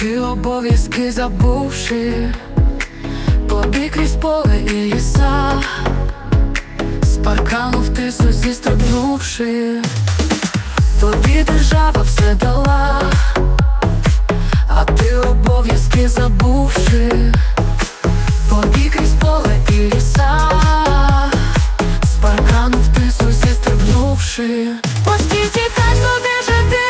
ти обов'язки забувши, побіг крізь поле і ліса, з паркану в тису зістрибнувши, тобі держава все дала, а ти обов'язки забувши, побіг крізь поле і ліса, з паркану в тису зістрибнувши, по світі так буде жити.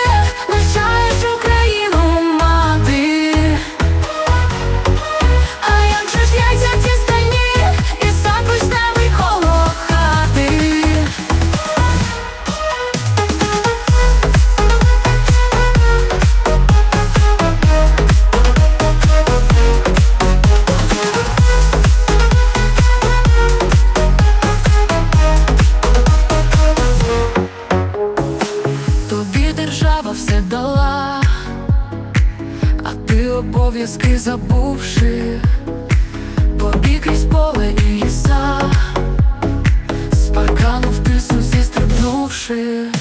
обов'язки забувши, побіг крізь поле і ліса, з паркану в тису зістрибнувши.